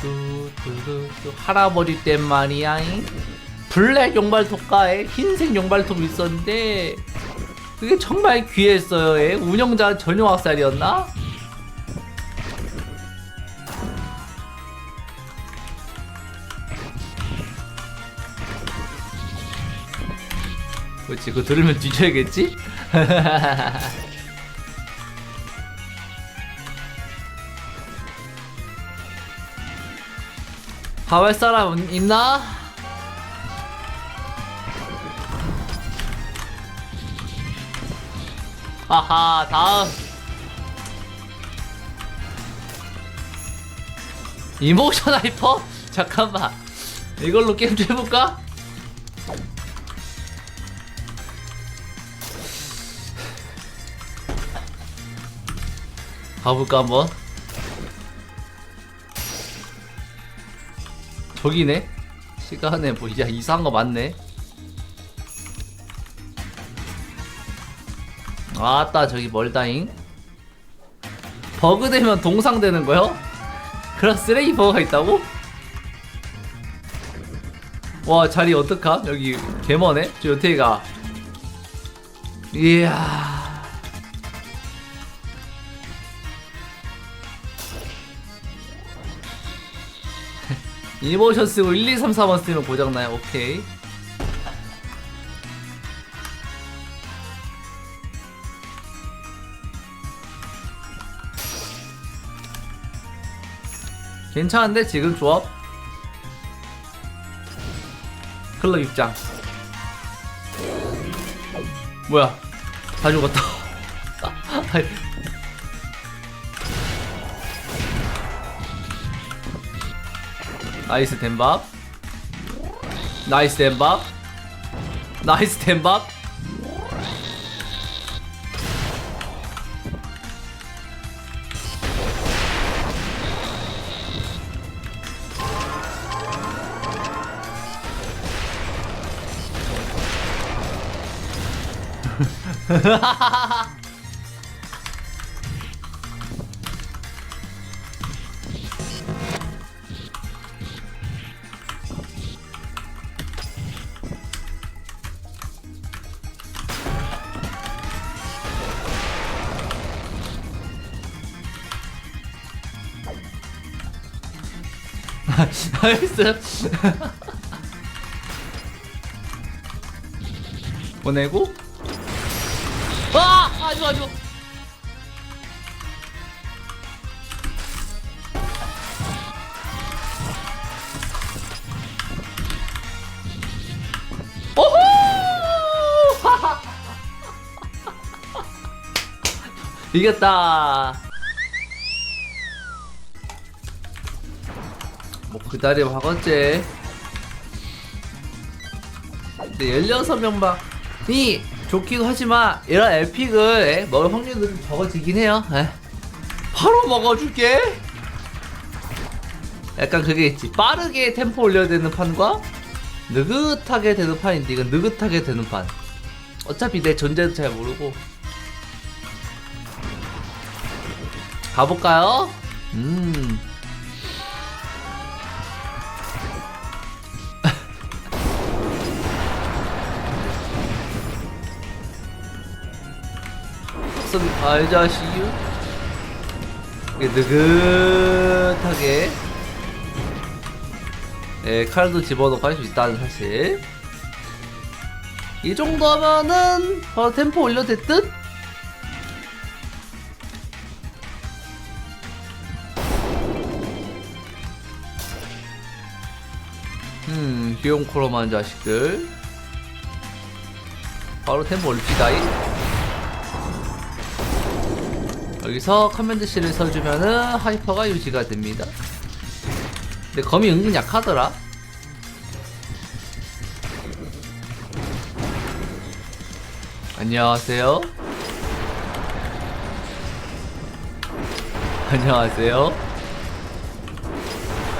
뚜뚜뚜뚜 할아버지 땐 말이야 잉? 블랙 용발톱과에 흰색 용발톱이 있었는데 그게 정말 귀했어요 예? 운영자 전용 학살이었나? 그렇지 그거 들으면 뒤져야겠지? 가발 사람 있나? 하하 다음 이모션 하이퍼? 잠깐만 이걸로 게임 좀 해볼까? 가볼까 한번 저기네 시간에 뭐 이제 이상한 거 많네 아따 저기 멀다잉 버그 되면 동상 되는 거요? 그런 쓰레기 버그가 있다고? 와 자리 어떡함? 여기 개머네? 저 어떻게 가? 이야 이모션 쓰고 1, 2, 3, 4번 쓰면 고장나요? 오케이. 괜찮은데? 지금 조합? 클럽 입장. 뭐야? 다 죽었다 나이스 댐밥. 나이스 댐밥. 나이스 댐밥 나이스 보내고? 아 아주 아주. 오호! 이겼다 그다리 박았지 근데 16명방이 좋기도 하지만 이런 에픽을 에, 먹을 확률은 적어지긴 해요. 에. 바로 먹어줄게. 약간 그게 있지. 빠르게 템포 올려야 되는 판과 느긋하게 되는 판인데 이건 느긋하게 되는 판. 어차피 내 존재도 잘 모르고. 가볼까요? 음 선 알자시유 느긋하게. 예, 칼도 집어넣고 할 수 있다는 사실. 이 정도면은 어, 템포 올려도 될 듯? 음, 코로만 자식들. 바로 템포 올립시다이 여기서 커맨드 C를 써주면은 하이퍼가 유지가 됩니다. 근데 검이 은근 약하더라. 안녕하세요. 안녕하세요.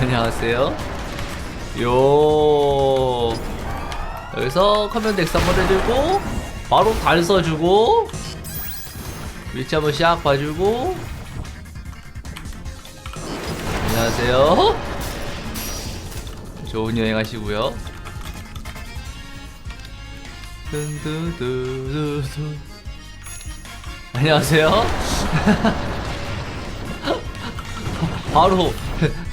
안녕하세요. 요 여기서 커맨드 X 한번 해주고 바로 달 써주고 위치 한번 샥 봐주고. 안녕하세요. 좋은 여행 하시고요. 든두두두두 안녕하세요. 바로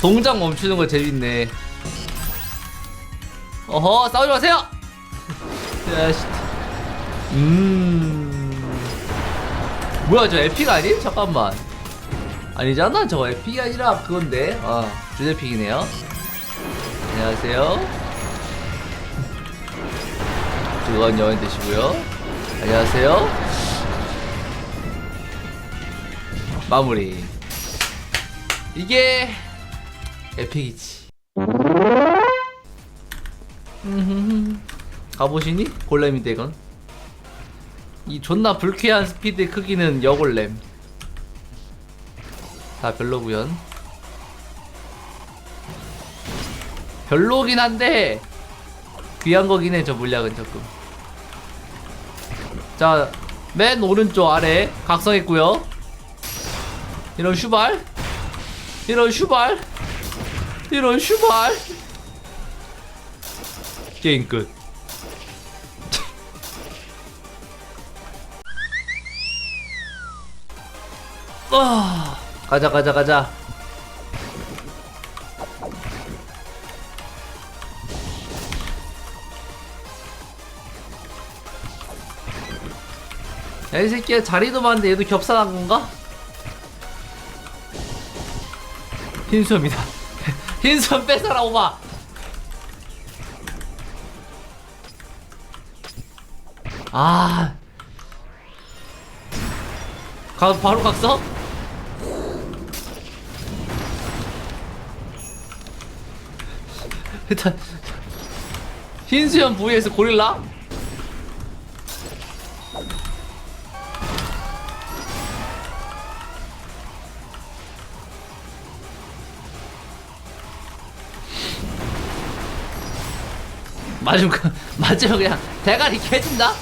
동작 멈추는 거 재밌네. 어허 싸우지 마세요! 야씨. 음 뭐야 저 에픽 아니? 잠깐만. 아니잖아 저거 에픽이 아니라 그건데. 아 주제픽이네요. 안녕하세요. 즐거운 여행 되시고요. 안녕하세요. 마무리. 이게 에픽이지. 음흠. 가보시니? 골렘이 되건 이 존나 불쾌한 스피드 크기는 여골렘 다 별로구연 별로긴 한데 귀한 거긴 해저 물약은 조금. 자 맨 오른쪽 아래 각성했고요. 이런 슈발. 이런 슈발. 이런 슈발. 게임 끝 아, 가자 가자 가자 야 이 새끼야 자리도 많은데 얘도 겹사한 건가? 흰수염이다 흰수염 뺏어라 오마 아 가, 바로 각서? 일단 흰수염 vs 고릴라? 그- 맞으면 그냥 대가리 깨진다?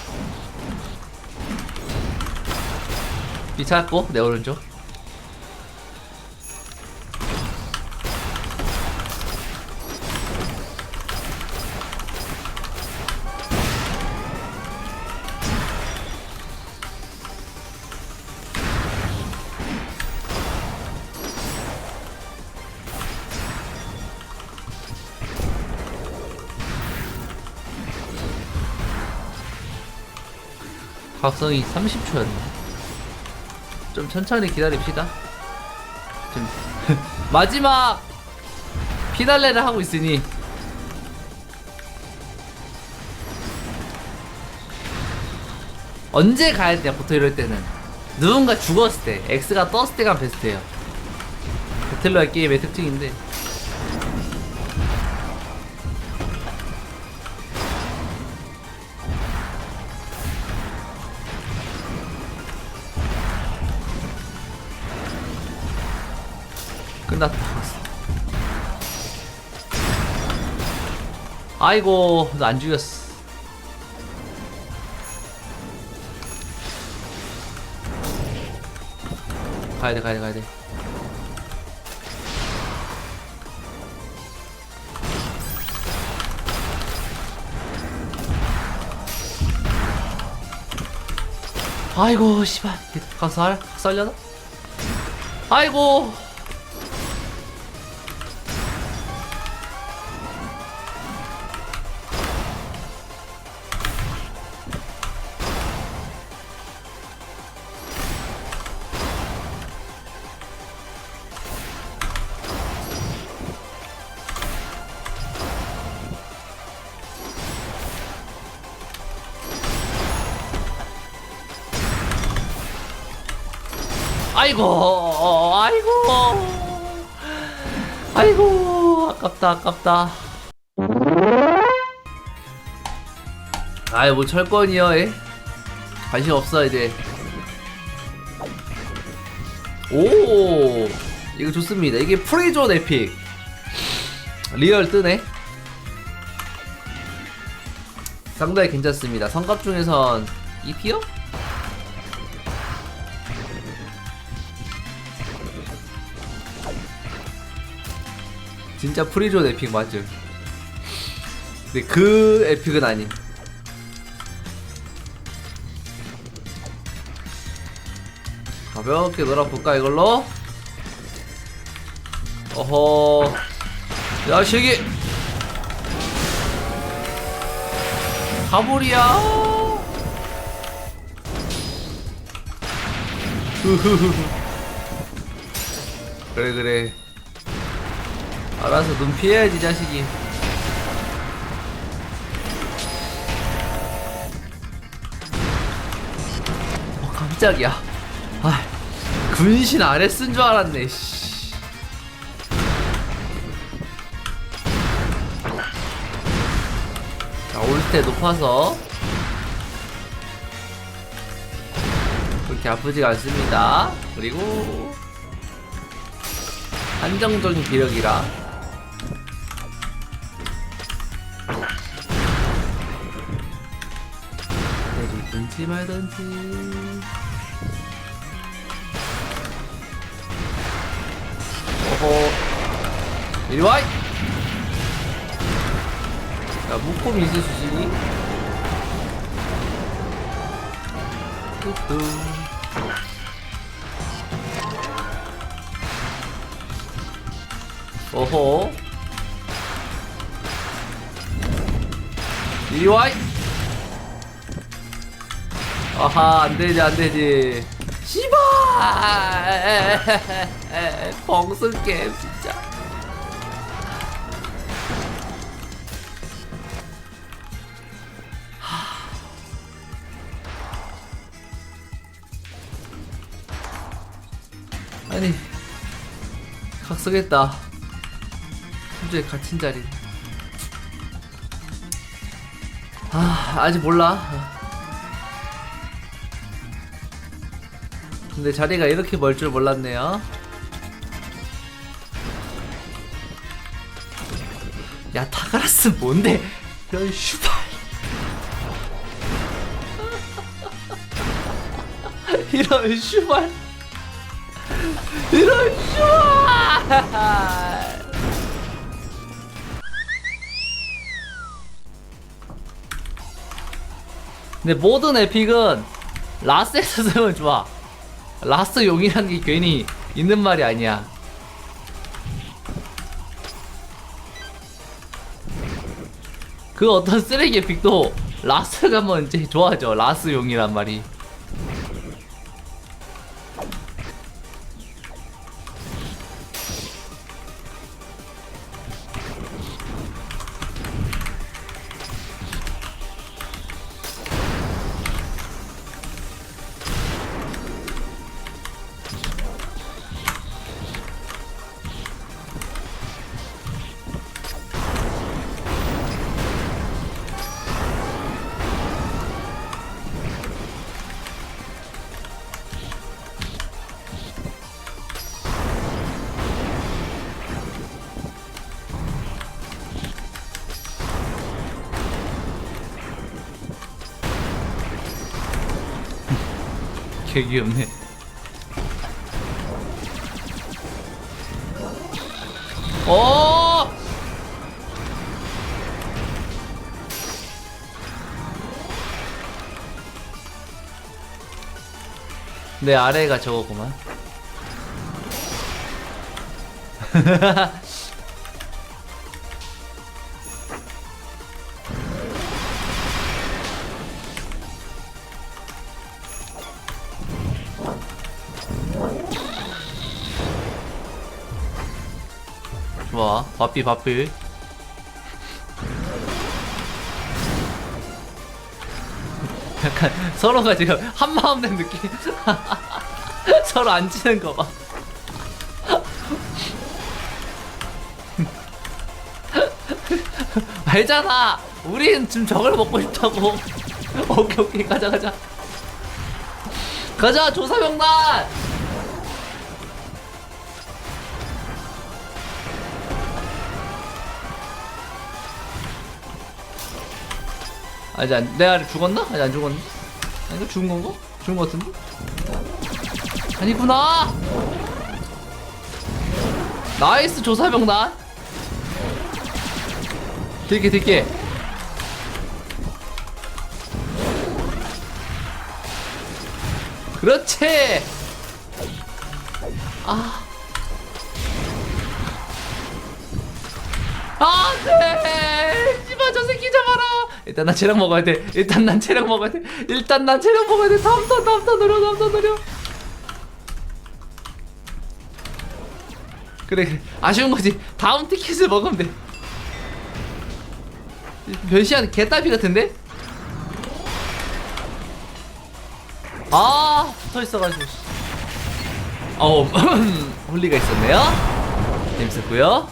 미쳤고 내 오른쪽 각성이 30초였네 좀 천천히 기다립시다. 좀 마지막 피날레를 하고 있으니 언제 가야 돼? 보통 이럴 때는 누군가 죽었을 때, X가 떴을 때가 베스트예요. 배틀로얄 게임의 특징인데. 끝났다. 아이고, 너안 죽였어. 가야돼, 가야돼, 가야돼. 아이고, 씨발. 각살? 각살려나? 아이고. 아이고, 아이고, 아이고, 아깝다, 아깝다. 아이, 뭐 철권이요, 에? 관심 없어, 이제. 오, 이거 좋습니다. 이게 프리존 에픽. 리얼 뜨네. 상당히 괜찮습니다. 성갑 중에선 2피어? 진짜 프리존 에픽 맞음. 근데 그 에픽은 아닌. 가볍게 놀아볼까 이걸로? 어허 야식이 가불이야 그래 그래 알아서 눈 피해야지 자식이. 어 깜짝이야. 아 군신 아래 쓴 줄 알았네 씨. 자 올스테 높아서. 그렇게 아프지가 않습니다. 그리고 한정적인 기력이라 때리든지 말든지 어허. 이리 와! 야 묶음이 있을 수지? 뚜뚜. 어허. 이리 와! 아하 안되지 안되지. 씨발! 벙승게 진짜. 하. 아니 각성했다. 현재 갇힌 자리. 아 아직 몰라 근데 자리가 이렇게 멀 줄 몰랐네요. 야 타가라스 뭔데? 이런 슈발. 이런 슈발. 이런 슈발. 근데 모든 에픽은 라스에서 쓰면 좋아. 라스 용이라는 게 괜히 있는 말이 아니야. 그 어떤 쓰레기 에픽도 라스가 먼저 좋아하죠. 라스 용이란 말이. 개 귀엽네. 어! 내 아래가 저거구만. 좋아, 바삐 바삐. 약간 서로가 지금 한 마음 된 느낌. 서로 안 치는 거 봐. 알잖아. 우린 지금 저걸 먹고 싶다고. 오케이 오케이 가자 가자. 가자 조사병단. 아직 안, 내가 죽었나? 아직 안 죽었나? 아닌가? 죽은 건가? 죽은 거 같은데? 아니구나! 나이스 조사병단! 들게 들게 그렇지 아 안돼 씨발 저 새끼 잡아라. 일단 난 체력 먹어야 돼. 일단 난 체력 먹어야 돼. 일단 난 체력 먹어야 돼. 다음 턴 다음 턴 느려 다음 턴 느려. 그래 그래. 아쉬운 거지. 다음 티켓을 먹으면 돼. 변시한 개딸피 같은데? 아. 붙어있어가지고 씨. 어 홀리가 있었네요. 재밌었고요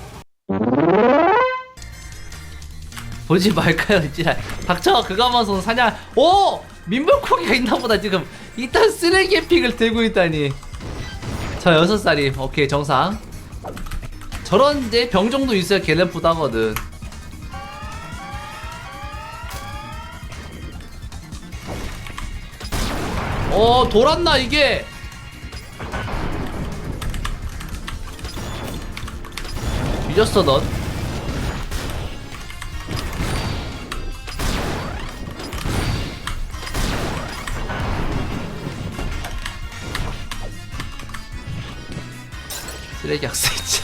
보지 말까요? 지랄 닥쳐 그가마손 사냥 오! 민물고기가 있나보다 지금. 이딴 쓰레기 픽을 들고 있다니. 저 여섯 살이 오케이 정상. 저런 이제 병정도 있어야 갤램프도 하거든. 어 돌았나 이게? 뒤졌어 넌 쓰레기 학생이지